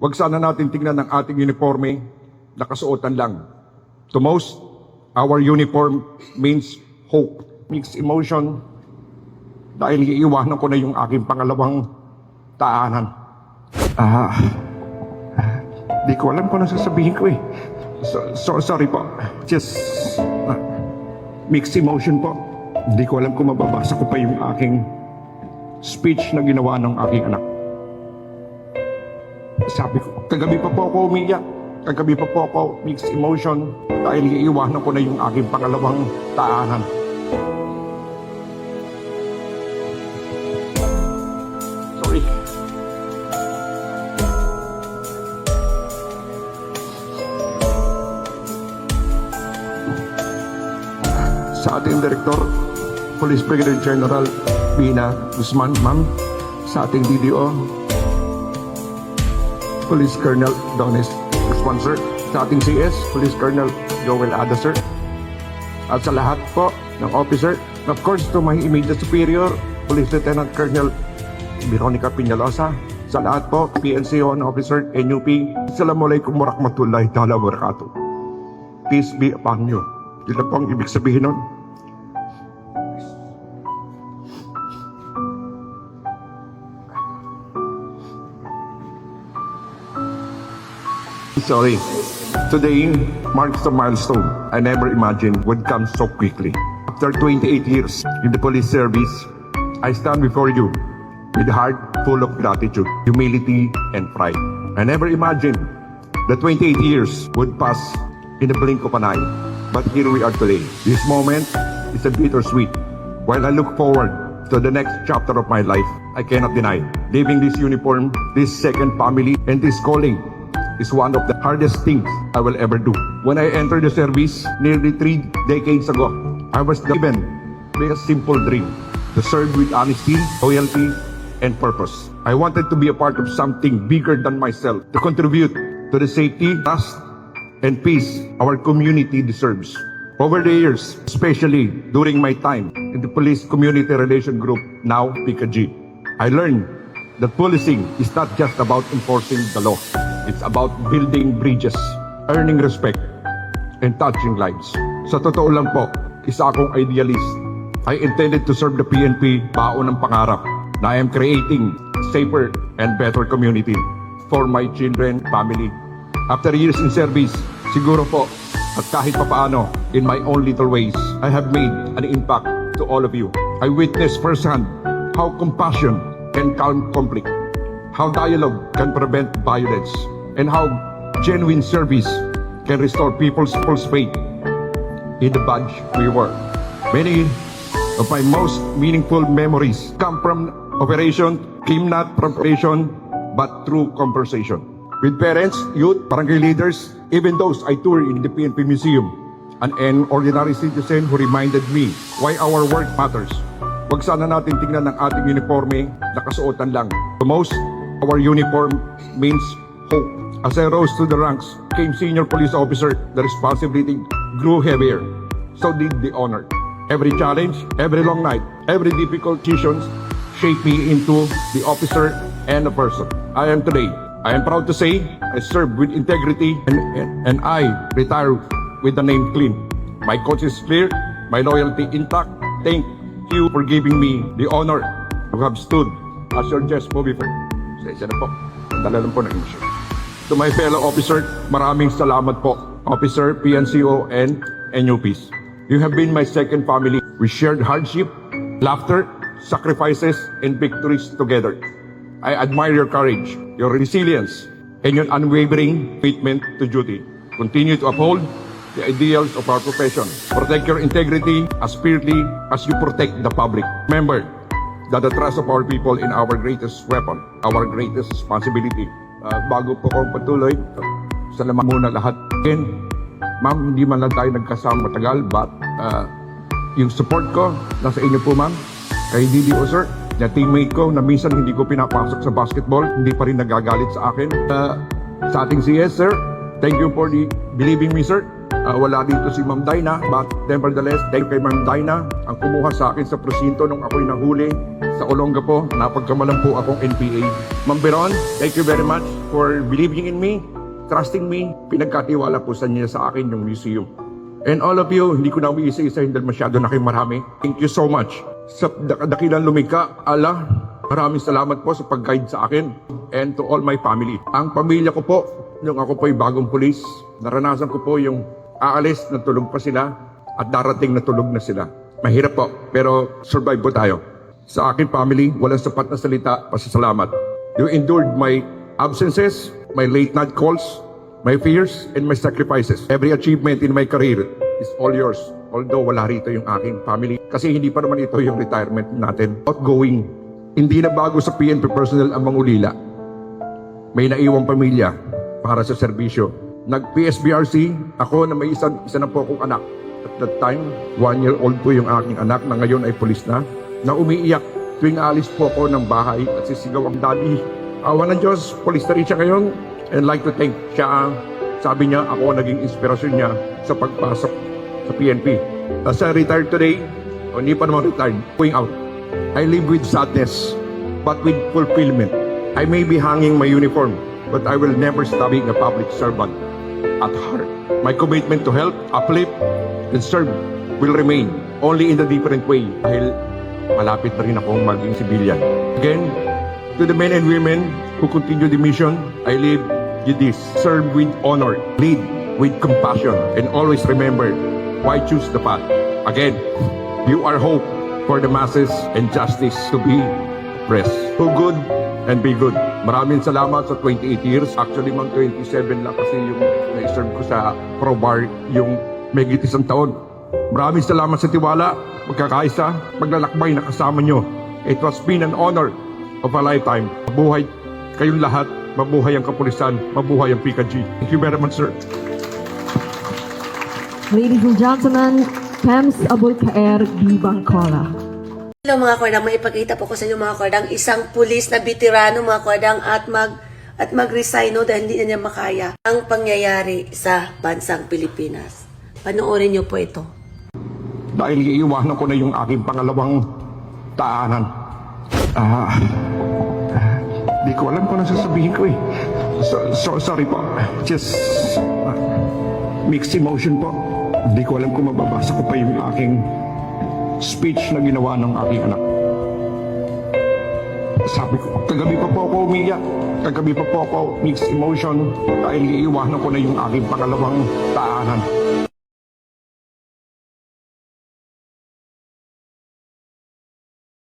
Huwag sana natin tingnan ng ating uniforme na kasuotan lang. To most, our uniform means hope, mixed emotion, dahil iiwanan ko na yung aking pangalawang taanan. Ah, di ko alam kung ano sasabihin ko eh. So, so, sorry po. Just, ah, mixed emotion po. Hindi ko alam kung mababasa ko pa yung aking speech na ginawa ng aking anak. Sabi ko, kagabi pa po ako umiyak. Kagabi pa po ako mixed emotion dahil iiwanan ko na yung aking pangalawang taanan. Sorry. Sa ating Direktor, Police Brigadier General Bina Guzman, ma'am, sa ating DDO, Police Colonel Donis sir, sa ating CS, Police Colonel Joel Ada, sir, at sa lahat po ng officer, of course, to my immediate superior, Police Lieutenant Colonel Veronica Piñalosa, sa lahat po, PNCO na officer, NUP, Assalamualaikum warahmatullahi ta'ala wabarakatuh. Peace be upon you. Yun lang po ang ibig sabihin nun. Sorry. Today marks a milestone I never imagined would come so quickly. After 28 years in the police service, I stand before you with a heart full of gratitude, humility, and pride. I never imagined that 28 years would pass in a blink of an eye. But here we are today. This moment is a bittersweet. While I look forward to the next chapter of my life, I cannot deny leaving this uniform, this second family, and this calling is one of the hardest things I will ever do. When I entered the service nearly three decades ago, I was given a simple dream to serve with honesty, loyalty, and purpose. I wanted to be a part of something bigger than myself, to contribute to the safety, trust, and peace our community deserves. Over the years, especially during my time in the Police Community Relation Group, now PKG, I learned that policing is not just about enforcing the law. It's about building bridges, earning respect, and touching lives. Sa totoo lang po, isa akong idealist. I intended to serve the PNP baon ng pangarap na I am creating safer and better community for my children, family. After years in service, siguro po, at kahit papaano, in my own little ways, I have made an impact to all of you. I witnessed firsthand how compassion can calm conflict, how dialogue can prevent violence, and how genuine service can restore people's false faith in the badge we wear. Many of my most meaningful memories come from Operation came not from operation but through conversation. With parents, youth, barangay leaders, even those I toured in the PNP Museum, and an ordinary citizen who reminded me why our work matters. Huwag sana natin tingnan ng ating uniforme na kasuotan lang. The most, our uniform means hope. As I rose to the ranks, came senior police officer, the responsibility grew heavier. So did the honor. Every challenge, every long night, every difficult decisions shaped me into the officer and a person I am today. I am proud to say I serve with integrity and, and, and I retire with the name clean. My coach is clear, my loyalty intact. Thank you for giving me the honor to have stood as your movie friend. Sensya na po. Dala lang po ng emosyon. To my fellow officer, maraming salamat po. Officer, PNCO, and NUPs. You have been my second family. We shared hardship, laughter, sacrifices, and victories together. I admire your courage, your resilience, and your unwavering commitment to duty. Continue to uphold the ideals of our profession. Protect your integrity as fiercely as you protect the public. Remember that the trust of our people in our greatest weapon, our greatest responsibility. Uh, bago po ako patuloy, salamat muna lahat. Again, ma'am, hindi man lang tayo nagkasama matagal, but uh, yung support ko, nasa inyo po ma'am. Kay DDO sir, na teammate ko na minsan hindi ko pinapasok sa basketball, hindi pa rin nagagalit sa akin. Uh, sa ating CS sir, thank you for the believing me sir. Ah, wala dito si Ma'am Dinah, but nevertheless, thank you kay Ma'am Dinah ang kumuha sa akin sa presinto nung ako'y nahuli sa Olongapo. Napagkamalan po akong NPA. Ma'am Beron, thank you very much for believing in me, trusting me. Pinagkatiwala po sa niya sa akin yung museum. And all of you, hindi ko na umiisa-isa dahil masyado na kayo marami. Thank you so much. Sa dak- dakilang lumika, Allah, maraming salamat po sa pag-guide sa akin and to all my family. Ang pamilya ko po, nung ako po'y bagong pulis, naranasan ko po yung aalis na tulog pa sila at darating na tulog na sila. Mahirap po, pero survive po tayo. Sa akin family, walang sapat na salita, pasasalamat. You endured my absences, my late night calls, my fears, and my sacrifices. Every achievement in my career is all yours. Although wala rito yung aking family. Kasi hindi pa naman ito yung retirement natin. Outgoing. Hindi na bago sa PNP personnel ang mangulila. May naiwang pamilya para sa serbisyo. Nag-PSBRC, ako na may isa, isa na po akong anak. At that time, one year old po yung aking anak na ngayon ay pulis na, na umiiyak tuwing alis po ako ng bahay at sisigaw ang daddy. Awa ng Diyos, pulis na rin siya ngayon. And like to thank siya. Sabi niya, ako naging inspirasyon niya sa pagpasok sa PNP. As I retired today, o hindi pa naman retired, going out, I live with sadness, but with fulfillment. I may be hanging my uniform, but I will never stop being a public servant at heart. My commitment to help, uplift, and serve will remain only in a different way dahil malapit na rin akong maging civilian. Again, to the men and women who continue the mission, I leave you this. Serve with honor, lead with compassion, and always remember why choose the path. Again, you are hope for the masses and justice to be pressed. Do good and be good. Maraming salamat sa 28 years. Actually, mga 27 lang kasi yung na-serve ko sa Pro Bar yung megit isang taon. Maraming salamat sa tiwala, magkakaisa, maglalakbay na kasama nyo. It was been an honor of a lifetime. Mabuhay kayong lahat. Mabuhay ang kapulisan. Mabuhay ang PKG. Thank you very much, sir. Ladies and gentlemen, Pems Abul Kaer B. Bangkora. Hello mga kordang, may po ko sa inyo mga kordang isang pulis na veterano mga kordang at mag at mag-resign no, dahil hindi na niya makaya ang pangyayari sa bansang Pilipinas. Panoorin niyo po ito. Dahil iiwanan ko na yung aking pangalawang taanan. Ah, di ko alam kung ano sasabihin ko eh. So, so, sorry po. Just ah, mixed emotion po. Di ko alam kung mababasa ko pa yung aking speech na ginawa ng aking anak. Sabi ko, kagabi pa po ako umiyak. Kagabi pa po ako mixed emotion dahil iiwanan ko na yung aking pangalawang taanan.